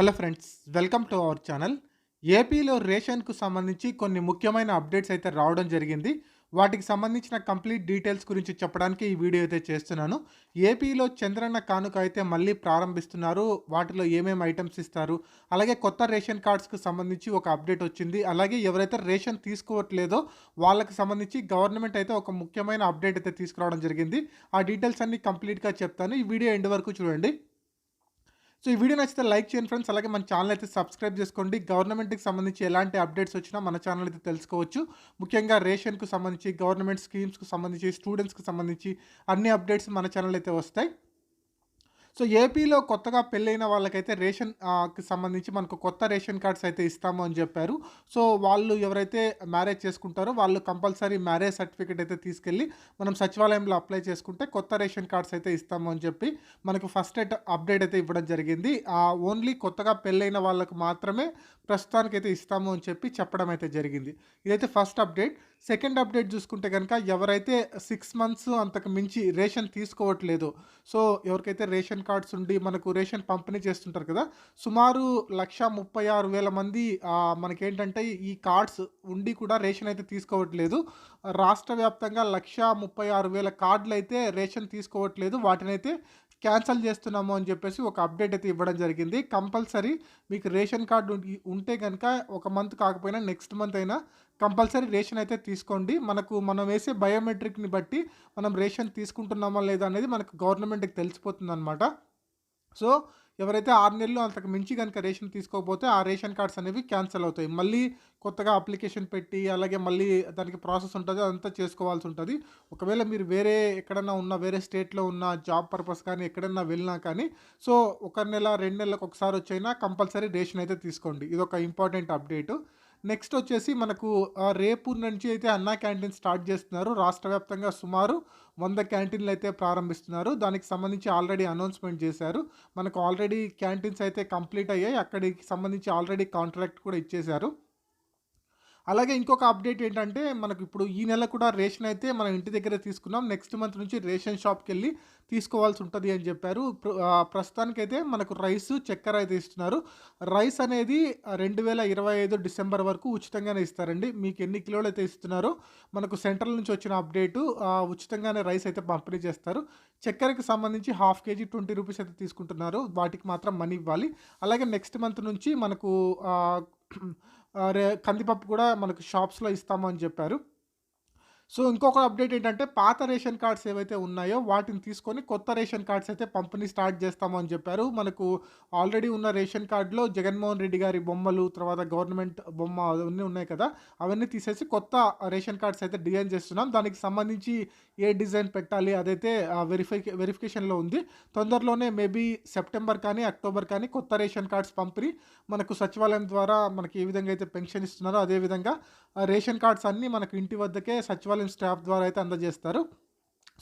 Hello friends welcome to our channel. ఏపీలో రేషన్కు సంబంధించి కొన్ని ముఖ్యమైన అప్డేట్స్ అయితే రావడం జరిగింది. వాటికి సంబంధించిన కంప్లీట్ డీటెయిల్స్ గురించి చెప్పడానికి ఈ వీడియో అయితే చేస్తున్నాను. ఏపీలో చంద్రన్న కానుక అయితే మళ్ళీ ప్రారంభిస్తున్నారు. వాటిలో ఏమేమి ఐటమ్స్ ఇస్తారు? అలాగే కొత్త రేషన్ కార్డ్స్కి సంబంధించి ఒక అప్డేట్ వచ్చింది. అలాగే ఎవరైతే రేషన్ తీసుకోవట్లేదో వాళ్ళకి సంబంధించి గవర్నమెంట్ అయితే ఒక ముఖ్యమైన అప్డేట్ అయితే తీసుకురావడం జరిగింది. ఆ డీటెయిల్స్ అన్ని కంప్లీట్గా చెప్తాను. ఈ వీడియో ఎండ్ వరకు చూడండి. సో ఈ వీడియో నచ్చితే లైక్ చేయండి ఫ్రెండ్స్. అలాగే మన ఛానల్ అయితే సబ్స్క్రైబ్ చేసుకోండి. గవర్నమెంట్కి సంబంధించి ఎలాంటి అప్డేట్స్ వచ్చినా మన ఛానల్ అయితే తెలుసుకోవచ్చు. ముఖ్యంగా రేషన్కు సంబంధించి గవర్నమెంట్ స్కీమ్స్కి సంబంధించి స్టూడెంట్స్కి సంబంధించి అన్ని అప్డేట్స్ మన ఛానల్ అయితే వస్తాయి. సో ఏపీలో కొత్తగా పెళ్ళైన వాళ్ళకైతే రేషన్కి సంబంధించి మనకు కొత్త రేషన్ కార్డ్స్ అయితే ఇస్తాము అని చెప్పారు. సో వాళ్ళు ఎవరైతే మ్యారేజ్ చేసుకుంటారో వాళ్ళు కంపల్సరీ మ్యారేజ్ సర్టిఫికేట్ అయితే తీసుకెళ్ళి మనం సచివాలయంలో అప్లై చేసుకుంటే కొత్త రేషన్ కార్డ్స్ అయితే ఇస్తాము అని చెప్పి మనకు ఫస్ట్ అప్డేట్ అయితే ఇవ్వడం జరిగింది. ఓన్లీ కొత్తగా పెళ్ళైన వాళ్ళకు మాత్రమే ప్రస్తుతానికి అయితే ఇస్తాము అని చెప్పి చెప్పడం అయితే జరిగింది. ఇదైతే ఫస్ట్ అప్డేట్. సెకండ్ అప్డేట్ చూసుకుంటే కనుక ఎవరైతే సిక్స్ మంత్స్ అంతకు మించి రేషన్ తీసుకోవట్లేదు సో ఎవరికైతే రేషన్ కార్డ్స్ ఉండి మనకు రేషన్ పంపిణీ చేస్తుంటారు కదా. సుమారు లక్ష ముప్పై ఆరు వేల మంది మనకేంటంటే ఈ కార్డ్స్ ఉండి కూడా రేషన్ అయితే తీసుకోవట్లేదు. రాష్ట్ర వ్యాప్తంగా లక్ష ముప్పై ఆరు వేల కార్డులు అయితే రేషన్ తీసుకోవట్లేదు. వాటినైతే క్యాన్సిల్ చేస్తున్నాము అని చెప్పేసి ఒక అప్డేట్ అయితే ఇవ్వడం జరిగింది. కంపల్సరీ మీకు రేషన్ కార్డు ఉంటే కనుక ఒక మంత్ కాకపోయినా నెక్స్ట్ మంత్ అయినా కంపల్సరీ రేషన్ అయితే తీసుకోండి. మనకు మనం వేసే బయోమెట్రిక్ని బట్టి మనం రేషన్ తీసుకుంటున్నామా లేదా అనేది మనకు గవర్నమెంట్కి తెలిసిపోతుంది అనమాట సో ఎవరైతే ఆరు నెలలు అంతకు మించి కనుక రేషన్ తీసుకోకపోతే ఆ రేషన్ కార్డ్స్ అనేవి క్యాన్సిల్ అవుతాయి. మళ్ళీ కొత్తగా అప్లికేషన్ పెట్టి అలాగే మళ్ళీ దానికి ప్రాసెస్ ఉంటుంది అదంతా చేసుకోవాల్సి ఉంటుంది. ఒకవేళ మీరు వేరే ఎక్కడన్నా ఉన్న వేరే స్టేట్లో ఉన్న జాబ్ పర్పస్ కానీ ఎక్కడన్నా వెళ్ళినా కానీ సో ఒక నెల రెండు నెలలకు ఒకసారి వచ్చైనా కంపల్సరీ రేషన్ అయితే తీసుకోండి. ఇది ఒక ఇంపార్టెంట్ అప్డేటు. నెక్స్ట్ వచ్చేసి మనకు రేపు నుంచి అయితే అన్నా క్యాంటీన్ స్టార్ట్ చేస్తున్నారు. రాష్ట్ర వ్యాప్తంగా సుమారు వంద క్యాంటీన్లు అయితే ప్రారంభిస్తున్నారు. దానికి సంబంధించి ఆల్రెడీ అనౌన్స్మెంట్ చేశారు. మనకు ఆల్రెడీ క్యాంటీన్స్ అయితే కంప్లీట్ అయ్యాయి. అక్కడికి సంబంధించి ఆల్రెడీ కాంట్రాక్ట్ కూడా ఇచ్చేశారు. అలాగే ఇంకొక అప్డేట్ ఏంటంటే మనకు ఇప్పుడు ఈ నెల కూడా రేషన్ అయితే మనం ఇంటి దగ్గరే తీసుకున్నాం. నెక్స్ట్ మంత్ నుంచి రేషన్ షాప్కి వెళ్ళి తీసుకోవాల్సి ఉంటుంది అని చెప్పారు. ప్ర- ప్రస్తుతానికైతే మనకు రైస్ చక్కెర అయితే ఇస్తున్నారు. రైస్ అనేది రెండు వేల ఇరవై ఐదు డిసెంబర్ వరకు ఉచితంగానే ఇస్తారండి. మీకు ఎన్ని కిలోలు అయితే ఇస్తున్నారో మనకు సెంట్రల్ నుంచి వచ్చిన అప్డేటు ఉచితంగానే రైస్ అయితే పంపిణీ చేస్తారు. చక్కెరకి సంబంధించి హాఫ్ కేజీ ట్వంటీ రూపీస్ అయితే తీసుకుంటున్నారు. వాటికి మాత్రం మనీ ఇవ్వాలి. అలాగే నెక్స్ట్ మంత్ నుంచి మనకు కందిపప్పు కూడా మనకు షాప్స్లో ఇస్తామని చెప్పారు. సో ఇంకొక అప్డేట్ ఏంటంటే పాత రేషన్ కార్డ్స్ ఏవైతే ఉన్నాయో వాటిని తీసుకొని కొత్త రేషన్ కార్డ్స్ అయితే పంపిణీ స్టార్ట్ చేస్తామని చెప్పారు. మనకు ఆల్రెడీ ఉన్న రేషన్ కార్డులో జగన్మోహన్ రెడ్డి గారి బొమ్మలు తర్వాత గవర్నమెంట్ బొమ్మ అవన్నీ ఉన్నాయి కదా అవన్నీ తీసేసి కొత్త రేషన్ కార్డ్స్ అయితే డిజైన్ చేస్తున్నాం. దానికి సంబంధించి ఏ డిజైన్ పెట్టాలి అదైతే వెరిఫై వెరిఫికేషన్లో ఉంది. తొందరలోనే మేబీ సెప్టెంబర్ కానీ అక్టోబర్ కానీ కొత్త రేషన్ కార్డ్స్ పంపిణీ మనకు సచివాలయం ద్వారా మనకి ఏ విధంగా అయితే పెన్షన్ ఇస్తున్నారో అదేవిధంగా రేషన్ కార్డ్స్ అన్నీ మనకు ఇంటి వద్దకే సచివాలయం స్టాఫ్ ద్వారా అయితే అందజేస్తారు.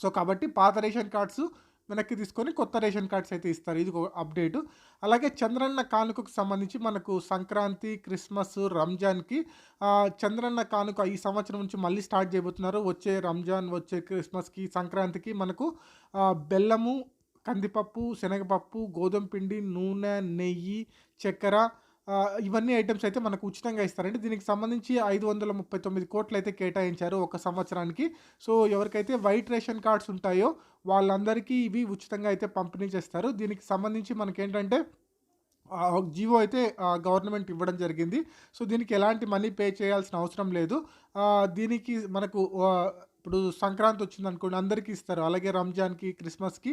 సో కాబట్టి పాత రేషన్ కార్డ్స్ వెనక్కి తీసుకొని కొత్త రేషన్ కార్డ్స్ అయితే ఇస్తారు. ఇది ఒక అప్డేటు అలాగే చంద్రన్న కానుకకు సంబంధించి మనకు సంక్రాంతి క్రిస్మస్ రంజాన్కి చంద్రన్న కానుక ఈ సంవత్సరం నుంచి మళ్ళీ స్టార్ట్ చేయబోతున్నారు. వచ్చే రంజాన్ వచ్చే క్రిస్మస్కి సంక్రాంతికి మనకు బెల్లము కందిపప్పు శనగపప్పు గోధుమ పిండి నూనె నెయ్యి చక్కెర ఇవన్నీ ఐటమ్స్ అయితే మనకు ఉచితంగా ఇస్తారండి. దీనికి సంబంధించి ఐదు వందల ముప్పై తొమ్మిది కోట్లు అయితే కేటాయించారు ఒక సంవత్సరానికి. సో ఎవరికైతే వైట్ రేషన్ కార్డ్స్ ఉంటాయో వాళ్ళందరికీ ఇవి ఉచితంగా అయితే పంపిణీ చేస్తారు. దీనికి సంబంధించి మనకేంటంటే ఆ, జీవో అయితే గవర్నమెంట్ ఇవ్వడం జరిగింది. సో దీనికి ఎలాంటి మనీ పే చేయాల్సిన అవసరం లేదు. దీనికి మనకు ఇప్పుడు సంక్రాంతి వచ్చింది అనుకోండి అందరికీ ఇస్తారు. అలాగే రంజాన్కి క్రిస్మస్కి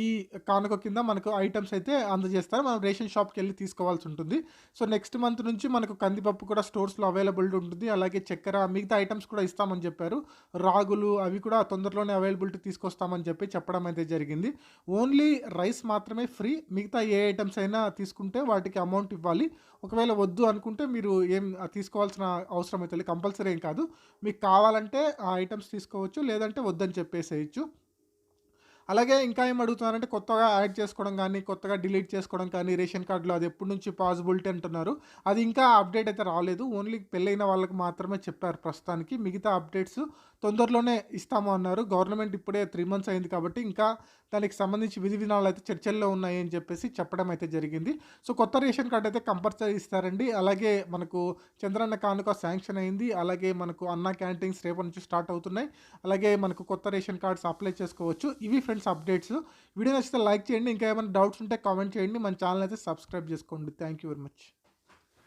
ఈ కానుక కింద మనకు ఐటమ్స్ అయితే అందజేస్తారు. మనం రేషన్ షాప్కి వెళ్ళి తీసుకోవాల్సి ఉంటుంది. సో నెక్స్ట్ మంత్ నుంచి మనకు కందిపప్పు కూడా స్టోర్స్లో అవైలబిలిటీ ఉంటుంది. అలాగే చక్కెర మిగతా ఐటమ్స్ కూడా ఇస్తామని చెప్పారు. రాగులు అవి కూడా తొందరలోనే అవైలబిలిటీ తీసుకొస్తామని చెప్పి చెప్పడం అయితే జరిగింది. ఓన్లీ రైస్ మాత్రమే ఫ్రీ. మిగతా ఏ ఐటమ్స్ అయినా తీసుకుంటే వాటికి అమౌంట్ ఇవ్వాలి. ఒకవేళ వద్దు అనుకుంటే మీరు ఏం తీసుకోవాల్సిన అవసరం అయితే లేదు. కంపల్సరీ ఏం కాదు. మీకు కావాలంటే ఆ ఐటమ్స్ తీసుకోవచ్చు లేదంటే వద్దని చెప్పేసేయచ్చు. అలాగే ఇంకా ఏం అడుగుతున్నారంటే కొత్తగా యాడ్ చేసుకోవడం కానీ కొత్తగా డిలీట్ చేసుకోవడం కానీ రేషన్ కార్డులో అది ఎప్పటి నుంచి పాసిబిలిటీ అంటున్నారు. అది ఇంకా అప్డేట్ అయితే రాలేదు. ఓన్లీ పెళ్ళైన వాళ్ళకి మాత్రమే చెప్పారు ప్రస్తుతానికి. మిగతా అప్డేట్స్ తొందరలోనే ఇస్తాము అన్నారు. గవర్నమెంట్ ఇప్పుడే త్రీ మంత్స్ అయింది కాబట్టి ఇంకా దానికి సంబంధించి విధి విధానాలు అయితే చర్చల్లో ఉన్నాయి అని చెప్పేసి చెప్పడం అయితే జరిగింది. సో కొత్త రేషన్ కార్డు అయితే కంపల్సరీ ఇస్తారండి. అలాగే మనకు చంద్రన్న కానుక శాంక్షన్ అయింది. అలాగే మనకు అన్న క్యాంటీన్స్ రేపటి నుంచి స్టార్ట్ అవుతున్నాయి. అలాగే మనకు కొత్త రేషన్ కార్డ్స్ అప్లై చేసుకోవచ్చు. ఇవి ఫ్రెండ్స్ అప్డేట్స్. వీడియో నచ్చితే లైక్ చేయండి. ఇంకా ఏమైనా డౌట్స్ ఉంటే కామెంట్ చేయండి. మన ఛానల్ అయితే సబ్స్క్రైబ్ చేసుకోండి. Thank you very much.